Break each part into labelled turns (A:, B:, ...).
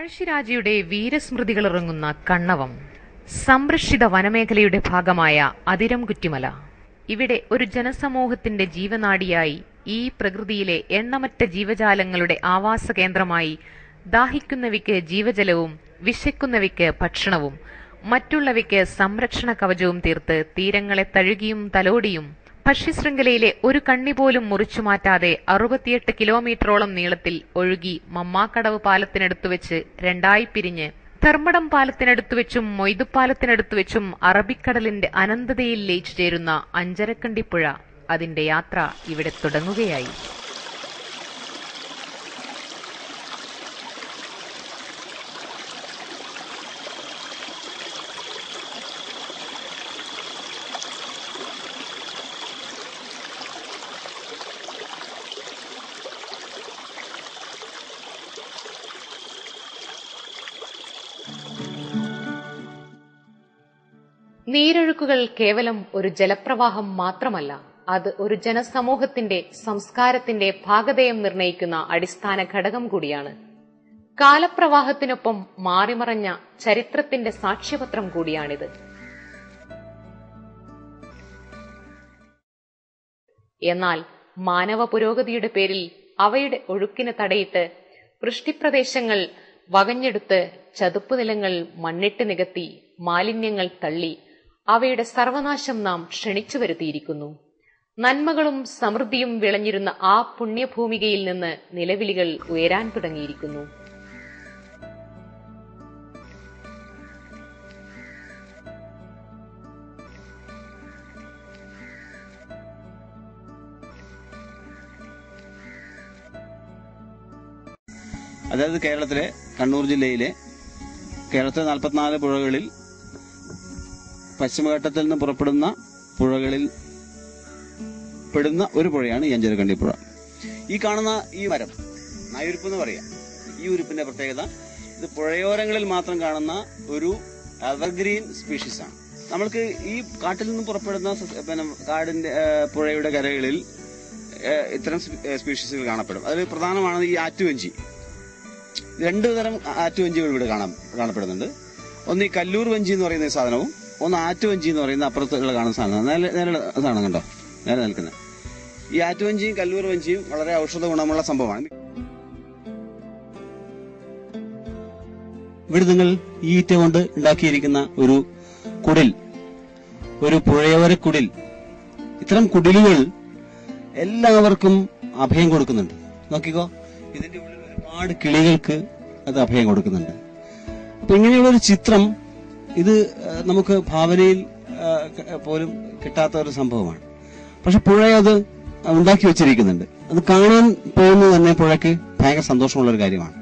A: പഴശ്ശിരാജയുടെ വീരസ്മൃതികളിറങ്ങുന്ന കണ്ണവം സംരക്ഷിത വനമേഖലയുടെ ഭാഗമായ അതിരം കുറ്റിമല. ഇവിടെ ഒരു ജനസമൂഹത്തിന്റെ ജീവനാടിയായി ഈ പ്രകൃതിയിലെ എണ്ണമറ്റ ജീവജാലങ്ങളുടെ ആവാസ കേന്ദ്രമായി ദാഹിക്കുന്നവയ്ക്ക് ജീവജലവും വിശക്കുന്നവയ്ക്ക് ഭക്ഷണവും മറ്റുള്ളവയ്ക്ക് സംരക്ഷണ കവചവും തീർത്ത് തീരങ്ങളെ തഴുകിയും തലോടിയും ഭക്ഷ്യശൃംഖലയിലെ ഒരു കണ്ണി പോലും മുറിച്ചു മാറ്റാതെ അറുപത്തിയെട്ട് കിലോമീറ്ററോളം നീളത്തിൽ ഒഴുകി മമ്മാക്കടവ് പാലത്തിനടുത്ത് വെച്ച് രണ്ടായി പിരിഞ്ഞ് ധർമ്മടം പാലത്തിനടുത്ത് വെച്ചും മൊയ്തുപ്പാലത്തിനടുത്ത് വെച്ചും അറബിക്കടലിന്റെ അനന്തതയിൽ ലയിച്ചു ചേരുന്ന അഞ്ചരക്കണ്ടിപ്പുഴ അതിന്റെ യാത്ര ഇവിടെ തുടങ്ങുകയായി. നീരൊഴുക്കുകൾ കേവലം ഒരു ജലപ്രവാഹം മാത്രമല്ല അത് ഒരു ജനസമൂഹത്തിന്റെ സംസ്കാരത്തിന്റെ ഭാഗതയം നിർണയിക്കുന്ന അടിസ്ഥാന ഘടകം കൂടിയാണ്. കാലപ്രവാഹത്തിനൊപ്പം മാറിമറഞ്ഞ ചരിത്രത്തിന്റെ സാക്ഷ്യപത്രം കൂടിയാണിത്. എന്നാൽ മാനവ പുരോഗതിയുടെ പേരിൽ അവയുടെ ഒഴുക്കിന് തടയിട്ട് വൃഷ്ടിപ്രദേശങ്ങൾ വകഞ്ഞെടുത്ത് ചതുപ്പ് നിലങ്ങൾ മണ്ണിട്ട് നികത്തി മാലിന്യങ്ങൾ തള്ളി അവയുടെ സർവനാശം നാം ക്ഷണിച്ചു വരുത്തിയിരിക്കുന്നു. നന്മകളും സമൃദ്ധിയും വിളഞ്ഞിരുന്ന ആ പുണ്യഭൂമികയിൽ നിന്ന് നിലവിളികൾ ഉയരാൻ തുടങ്ങിയിരിക്കുന്നു.
B: അതായത് കേരളത്തിലെ കണ്ണൂർ ജില്ലയിലെ കേരളത്തിലെ നാൽപ്പത്തിനാല് പുഴകളിൽ പശ്ചിമഘട്ടത്തിൽ നിന്ന് പുറപ്പെടുന്ന പുഴകളിൽ പെടുന്ന ഒരു പുഴയാണ് ഈ അഞ്ചരക്കണ്ടി പുഴ. ഈ കാണുന്ന ഈ മരം നായുരുപ്പ് എന്ന് പറയാം. ഈ ഉരുപ്പിന്റെ പ്രത്യേകത ഇത് പുഴയോരങ്ങളിൽ മാത്രം കാണുന്ന ഒരു എവർഗ്രീൻ സ്പീഷീസ് ആണ്. നമ്മൾക്ക് ഈ കാട്ടിൽ നിന്നും പുറപ്പെടുന്ന പിന്നെ കാടിന്റെ പുഴയുടെ കരകളിൽ ഇത്തരം സ്പീഷീസുകൾ കാണപ്പെടും. അതിൽ പ്രധാനമാണ് ഈ ആറ്റുവഞ്ചി. രണ്ടു തരം ആറ്റുവഞ്ചികൾ ഇവിടെ കാണാം കാണപ്പെടുന്നുണ്ട്. ഒന്ന് ഈ കല്ലൂർ വഞ്ചി എന്ന് പറയുന്ന സാധനവും ഒന്ന് ആറ്റുവഞ്ചി എന്ന് പറയുന്ന അപ്പുറത്തുള്ള കാണുന്ന സാധനം നേരെ നേരെ സാധനം കണ്ടോ? നേരെ നിൽക്കുന്നത്. ഈ ആറ്റുവഞ്ചിയും കല്ലൂർ വഞ്ചിയും വളരെ ഔഷധ ഗുണമുള്ള സംഭവമാണ്. ഇവിടെ നിങ്ങൾ ഈ ഈറ്റ കൊണ്ട് ഉണ്ടാക്കിയിരിക്കുന്ന ഒരു കുടിൽ ഒരു പുഴയോര കുടിൽ ഇത്തരം കുടിലുകൾ എല്ലാവർക്കും അഭയം കൊടുക്കുന്നുണ്ട്. നോക്കിക്കോ ഇതിന്റെ ഉള്ളിൽ ഒരുപാട് കിളികൾക്ക് അത് അഭയം കൊടുക്കുന്നുണ്ട്. അപ്പൊ ഇങ്ങനെയുള്ള ഒരു ചിത്രം ഇത് നമുക്ക് ഭാവനയിൽ പോലും കിട്ടാത്ത ഒരു സംഭവമാണ്. പക്ഷെ പുഴ അത് ഉണ്ടാക്കി വെച്ചിരിക്കുന്നുണ്ട്. അത് കാണാൻ പോകുന്നത് തന്നെ പുഴയ്ക്ക് ഭയങ്കര സന്തോഷമുള്ള ഒരു കാര്യമാണ്.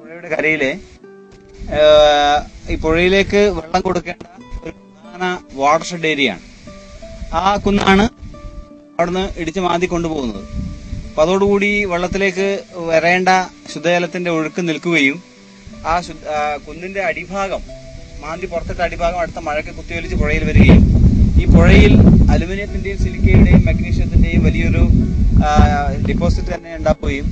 B: പുഴയുടെ കരയിലെ ഈ പുഴയിലേക്ക് വെള്ളം കൊടുക്കേണ്ട ഒരു പ്രധാന വാട്ടർഷെഡ് ഏരിയയാണ്. ആ കുന്നാണ് അവിടുന്ന് ഇടിച്ചു മാന്തി കൊണ്ടുപോകുന്നത്. അപ്പൊ അതോടുകൂടി വെള്ളത്തിലേക്ക് വരേണ്ട ശുദ്ധജലത്തിന്റെ ഒഴുക്ക് നിൽക്കുകയും ആ കുന്നിന്റെ അടിഭാഗം മാന്തി പുറത്തിട്ട അടിഭാഗം അടുത്ത മഴയ്ക്ക് കുത്തിയൊലിച്ച് പുഴയിൽ വരികയും ഈ പുഴയിൽ അലുമിനിയത്തിന്റെയും സിലിക്കയുടെയും മഗ്നീഷ്യത്തിന്റെയും വലിയൊരു ഡിപ്പോസിറ്റ് തന്നെ ഉണ്ടാക്കുകയും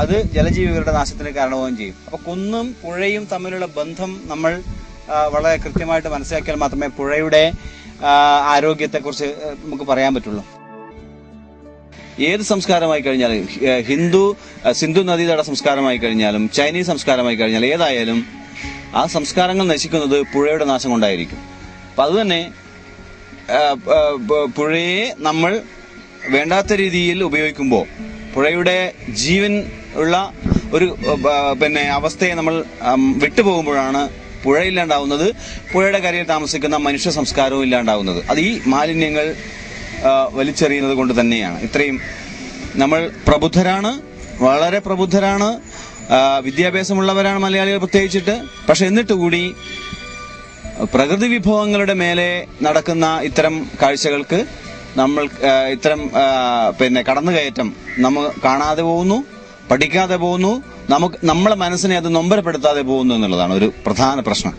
B: അത് ജലജീവികളുടെ നാശത്തിന് കാരണമാവുകയും ചെയ്യും. അപ്പൊ കുന്നും പുഴയും തമ്മിലുള്ള ബന്ധം നമ്മൾ വളരെ കൃത്യമായിട്ട് മനസ്സിലാക്കിയാൽ മാത്രമേ പുഴയുടെ ആരോഗ്യത്തെക്കുറിച്ച് നമുക്ക് പറയാൻ പറ്റുള്ളൂ. ഏത് സംസ്കാരമായി കഴിഞ്ഞാലും ഹിന്ദു സിന്ധു നദീതട സംസ്കാരമായി കഴിഞ്ഞാലും ചൈനീസ് സംസ്കാരമായി കഴിഞ്ഞാലും ഏതായാലും ആ സംസ്കാരങ്ങൾ നശിക്കുന്നത് പുഴയുടെ നാശം കൊണ്ടായിരിക്കും. അപ്പൊ അതുതന്നെ പുഴയെ നമ്മൾ വേണ്ടാത്ത രീതിയിൽ ഉപയോഗിക്കുമ്പോൾ പുഴയുടെ ജീവൻ ഉള്ള ഒരു പിന്നെ അവസ്ഥയെ നമ്മൾ വിട്ടുപോകുമ്പോഴാണ് പുഴ ഇല്ലാണ്ടാവുന്നത്. പുഴയുടെ കരയിൽ താമസിക്കുന്ന മനുഷ്യ സംസ്കാരവും ഇല്ലാണ്ടാവുന്നത്. അത് ഈ മാലിന്യങ്ങൾ വലിച്ചെറിയുന്നത് കൊണ്ട് തന്നെയാണ്. ഇത്രയും നമ്മൾ പ്രബുദ്ധരാണ് വളരെ പ്രബുദ്ധരാണ്. വിദ്യാഭ്യാസമുള്ളവരാണ് മലയാളികൾ പ്രത്യേകിച്ചിട്ട്. പക്ഷെ എന്നിട്ട് കൂടി പ്രകൃതി വിഭവങ്ങളുടെ മേലെ നടക്കുന്ന ഇത്തരം കാഴ്ചകൾക്ക് നമ്മൾ ഇത്തരം പിന്നെ കടന്നുകയറ്റം നമ്മൾ കാണാതെ പോകുന്നു പഠിക്കാതെ പോകുന്നു. നമുക്ക് നമ്മളെ മനസ്സിനെ അത് നൊമ്പരപ്പെടുത്താതെ പോകുന്നു എന്നുള്ളതാണ് ഒരു പ്രധാന പ്രശ്നം.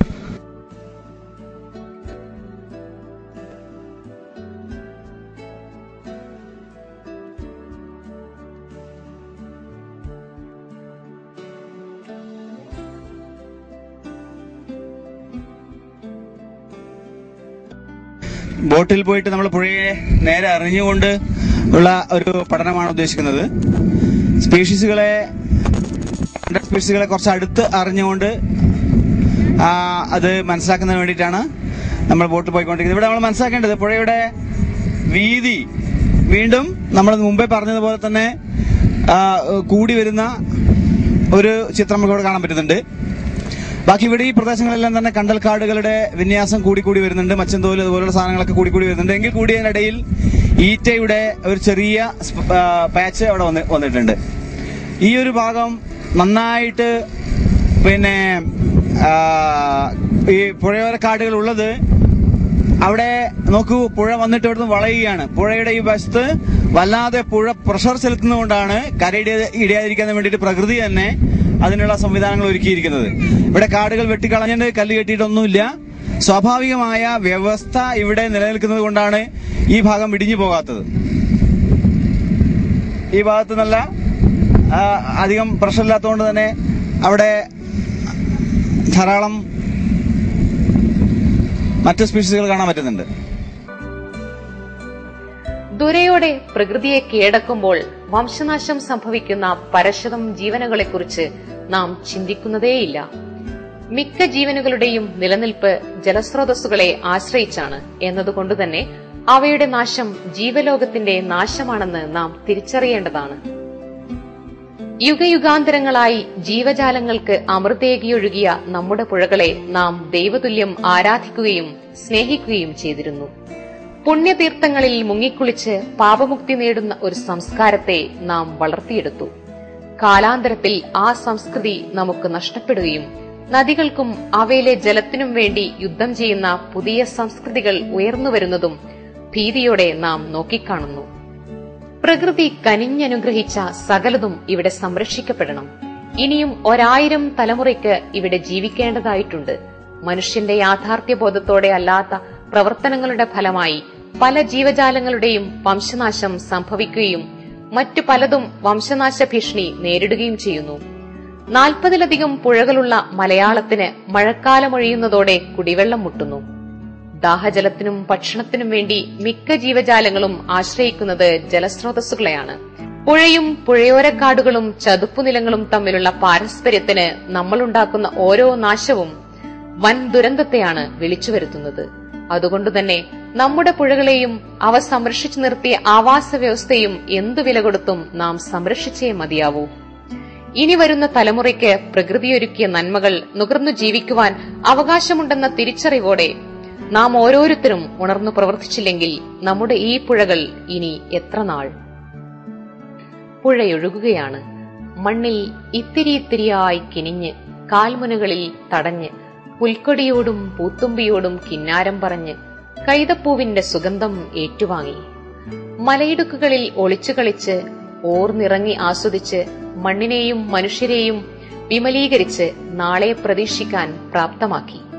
B: ബോട്ടിൽ പോയിട്ട് നമ്മൾ പുഴയെ നേരെ അറിഞ്ഞുകൊണ്ട് ഉള്ള ഒരു പഠനമാണ് ഉദ്ദേശിക്കുന്നത്. സ്പീഷീസുകളെ സ്പീഷീസുകളെ കുറച്ച് അടുത്ത് അറിഞ്ഞുകൊണ്ട് അത് മനസ്സിലാക്കുന്നതിന് വേണ്ടിയിട്ടാണ് നമ്മൾ ബോട്ടിൽ പോയിക്കൊണ്ടിരിക്കുന്നത്. ഇവിടെ നമ്മൾ മനസ്സിലാക്കേണ്ടത് പുഴയുടെ വീതി. വീണ്ടും നമ്മൾ മുമ്പേ പറഞ്ഞതുപോലെ തന്നെ കൂടി വരുന്ന ഒരു ചിത്രം നമുക്ക് ഇവിടെ കാണാൻ പറ്റുന്നുണ്ട്. ബാക്കി ഇവിടെ ഈ പ്രദേശങ്ങളെല്ലാം തന്നെ കണ്ടൽക്കാടുകളുടെ വിന്യാസം കൂടി കൂടി വരുന്നുണ്ട്. മച്ചന്തോൽ അതുപോലുള്ള സാധനങ്ങളൊക്കെ കൂടി കൂടി വരുന്നുണ്ട്. എങ്കിൽ കൂടി അതിനിടയിൽ ഈറ്റയുടെ ഒരു ചെറിയ പാച്ച് അവിടെ വന്ന് വന്നിട്ടുണ്ട്. ഈ ഒരു ഭാഗം നന്നായിട്ട് പിന്നെ ഈ പുഴയോര കാടുകൾ ഉള്ളത് അവിടെ നോക്കൂ പുഴ വന്നിട്ട് ഇവിടുന്ന് വളയുകയാണ്. പുഴയുടെ ഈ വശത്ത് വല്ലാതെ പുഴ പ്രഷർ ചെലുത്തുന്നതുകൊണ്ടാണ് കരയിട ഇടയാതിരിക്കാൻ വേണ്ടിയിട്ട് പ്രകൃതി തന്നെ അതിനുള്ള സംവിധാനങ്ങൾ ഒരുക്കിയിരിക്കുന്നത്. ഇവിടെ കാടുകൾ വെട്ടിക്കളഞ്ഞിട്ട് കല്ല് കെട്ടിയിട്ടൊന്നുമില്ല. സ്വാഭാവികമായ വ്യവസ്ഥ ഇവിടെ നിലനിൽക്കുന്നത് കൊണ്ടാണ് ഈ ഭാഗം ഇടിഞ്ഞു പോകാത്തത്. ഈ ഭാഗത്ത് നല്ല അധികം പ്രഷർ ഇല്ലാത്തതുകൊണ്ട് തന്നെ അവിടെ ധാരാളം മറ്റ് സ്പീഷീസുകൾ കാണാൻ പറ്റുന്നുണ്ട്.
A: ദുരയോടെ പ്രകൃതിയെ കീഴടക്കുമ്പോൾ വംശനാശം സംഭവിക്കുന്ന പരശതം ജീവനുകളെക്കുറിച്ച് നാം ചിന്തിക്കുന്നതേയില്ല. മിക്ക ജീവനുകളുടെയും നിലനിൽപ്പ് ജലസ്രോതസ്സുകളെ ആശ്രയിച്ചാണ് എന്നതുകൊണ്ട് തന്നെ അവയുടെ നാശം ജീവലോകത്തിന്റെ നാശമാണെന്ന് നാം തിരിച്ചറിയേണ്ടതാണ്. യുഗയുഗാന്തരങ്ങളായി ജീവജാലങ്ങൾക്ക് അമൃതേകിയൊഴുകിയ നമ്മുടെ പുഴകളെ നാം ദൈവതുല്യം ആരാധിക്കുകയും സ്നേഹിക്കുകയും ചെയ്തിരുന്നു. പുണ്യതീർത്ഥങ്ങളിൽ മുങ്ങിക്കുളിച്ച് പാപമുക്തി നേടുന്ന ഒരു സംസ്കാരത്തെ നാം വളർത്തിയെടുത്തു. കാലാന്തരത്തിൽ ആ സംസ്കൃതി നമുക്ക് നഷ്ടപ്പെടുകയും നദികൾക്കും അവയിലെ ജലത്തിനും വേണ്ടി യുദ്ധം ചെയ്യുന്ന പുതിയ സംസ്കൃതികൾ ഉയർന്നുവരുന്നതും ഭീതിയോടെ നാം നോക്കിക്കാണുന്നു. പ്രകൃതി കനിഞ്ഞനുഗ്രഹിച്ച സകലതും ഇവിടെ സംരക്ഷിക്കപ്പെടണം. ഇനിയും ഒരായിരം തലമുറയ്ക്ക് ഇവിടെ ജീവിക്കേണ്ടതായിട്ടുണ്ട്. മനുഷ്യന്റെ യാഥാർത്ഥ്യബോധത്തോടെ അല്ലാത്ത പ്രവർത്തനങ്ങളുടെ ഫലമായി പല ജീവജാലങ്ങളുടെയും വംശനാശം സംഭവിക്കുകയും മറ്റു പലതും വംശനാശ ഭീഷണി നേരിടുകയും ചെയ്യുന്നു. നാൽപ്പതിലധികം പുഴകളുള്ള മലയാളത്തിന് മഴക്കാലമൊഴിയുന്നതോടെ കുടിവെള്ളം മുട്ടുന്നു. ദാഹജലത്തിനും ഭക്ഷണത്തിനും വേണ്ടി മിക്ക ജീവജാലങ്ങളും ആശ്രയിക്കുന്നത് ജലസ്രോതസ്സുകളെയാണ്. പുഴയും പുഴയോരക്കാടുകളും ചതുപ്പുനിലങ്ങളും തമ്മിലുള്ള പാരസ്പര്യത്തിന് നമ്മളുണ്ടാക്കുന്ന ഓരോ നാശവും വൻ ദുരന്തത്തെയാണ് വിളിച്ചു വരുത്തുന്നത് അതുകൊണ്ടുതന്നെ നമ്മുടെ പുഴകളെയും അവ സംരക്ഷിച്ചു നിർത്തിയ ആവാസ വ്യവസ്ഥയും എന്തു വില കൊടുത്തും നാം സംരക്ഷിച്ചേ മതിയാവൂ. ഇനി വരുന്ന തലമുറയ്ക്ക് പ്രകൃതിയൊരുക്കിയ നന്മകൾ നുകർന്നു ജീവിക്കുവാൻ അവകാശമുണ്ടെന്ന തിരിച്ചറിവോടെ നാം ഓരോരുത്തരും ഉണർന്നു പ്രവർത്തിച്ചില്ലെങ്കിൽ നമ്മുടെ ഈ പുഴകൾ ഇനി എത്ര നാൾ? പുഴയൊഴുകുകയാണ്. മണ്ണിൽ ഇത്തിരി ഇത്തിരിയായി കിനിഞ്ഞ് കാൽമുനകളിൽ തടഞ്ഞ് പുൽക്കൊടിയോടും പൂത്തുമ്പിയോടും കിന്നാരം പറഞ്ഞ് കൈതപ്പൂവിന്റെ സുഗന്ധം ഏറ്റുവാങ്ങി. മലയിടുക്കുകളിൽ ഒളിച്ചു കളിച്ച് ഓർന്നിറങ്ങി ആസ്വദിച്ച് മണ്ണിനെയും മനുഷ്യരെയും വിമലീകരിച്ച് നാളെ പ്രതീക്ഷിക്കാൻ പ്രാപ്തമാക്കി.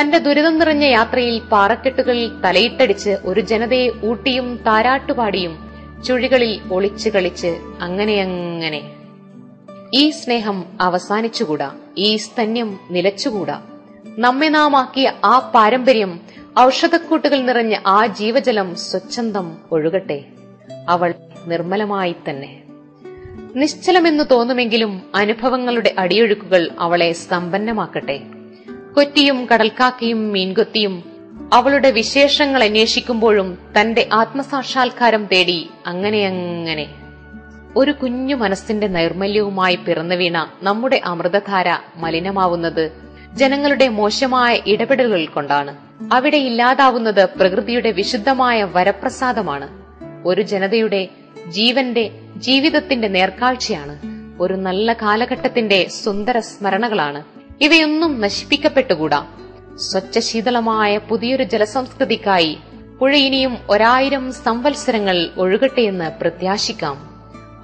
A: തന്റെ ദുരിതം നിറഞ്ഞ യാത്രയിൽ പാറക്കെട്ടുകളിൽ തലയിട്ടടിച്ച് ഒരു ജനതയെ ഊട്ടിയും താരാട്ടുപാടിയും ചുഴികളിൽ ഒളിച്ചു കളിച്ച് അങ്ങനെയങ്ങനെ. ഈ സ്നേഹം അവസാനിച്ചുകൂടാ. ഈ സ്തന്യം നിലച്ചുകൂടാ. നമ്മെ നാം ആക്കിയ ആ പാരമ്പര്യം ഔഷധക്കൂട്ടുകൾ നിറഞ്ഞ ആ ജീവജലം സ്വച്ഛന്തം ഒഴുകട്ടെ. അവൾ നിർമ്മലമായി തന്നെ. നിശ്ചലമെന്ന് തോന്നുമെങ്കിലും അനുഭവങ്ങളുടെ അടിയൊഴുക്കുകൾ അവളെ സമ്പന്നമാക്കട്ടെ. കൊറ്റിയും കടൽക്കാക്കയും മീൻകൊത്തിയും അവളുടെ വിശേഷങ്ങൾ അന്വേഷിക്കുമ്പോഴും തന്റെ ആത്മസാക്ഷാത്കാരം തേടി അങ്ങനെ അങ്ങനെ. ഒരു കുഞ്ഞു മനസ്സിന്റെ നൈർമല്യവുമായി പിറന്നു വീണ നമ്മുടെ അമൃതധാര മലിനമാവുന്നത് ജനങ്ങളുടെ മോശമായ ഇടപെടലുകൾ കൊണ്ടാണ്. അവിടെ ഇല്ലാതാവുന്നത് പ്രകൃതിയുടെ വിശുദ്ധമായ വരപ്രസാദമാണ്. ഒരു ജനതയുടെ ജീവന്റെ ജീവിതത്തിന്റെ നേർക്കാഴ്ചയാണ്. ഒരു നല്ല കാലഘട്ടത്തിന്റെ സുന്ദര സ്മരണകളാണ്. ഇവയൊന്നും നശിപ്പിക്കപ്പെട്ടുകൂടാ. സ്വച്ഛശീതളമായ പുതിയൊരു ജലസംസ്കൃതിക്കായി പുഴ ഇനിയും ഒരായിരം സംവത്സരങ്ങൾ ഒഴുകട്ടെയെന്ന് പ്രത്യാശിക്കാം.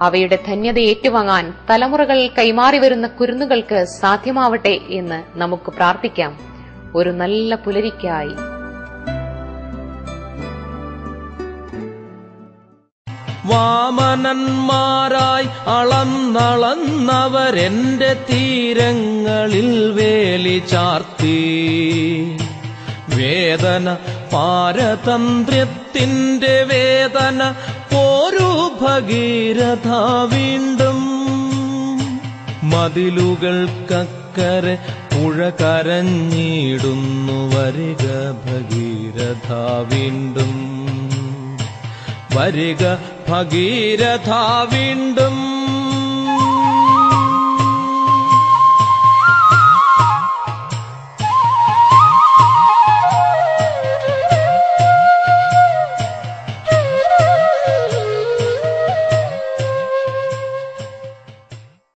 A: അവയുടെ ധന്യത ഏറ്റുവാങ്ങാൻ തലമുറകൾ കൈമാറി വരുന്ന കുരുന്നുകൾക്ക് സാധ്യമാവട്ടെ എന്ന് നമുക്ക് പ്രാർത്ഥിക്കാം. ഒരു നല്ല പുലരിക്കായി.
C: വാമനന്മാരായി അളന്നളന്നവരെന്റെ തീരങ്ങളിൽ വേലി ചാർത്തി. വേദന പാരതന്ത്ര്യത്തിന്റെ വേദന പോരു ഭഗീരഥ വീണ്ടും. മതിലുകൾക്കക്കരെ പുഴ കരഞ്ഞിടുന്നു വരിക ഭഗീരഥ വീണ്ടും. വരിക ഭഗീരഥ വീണ്ടും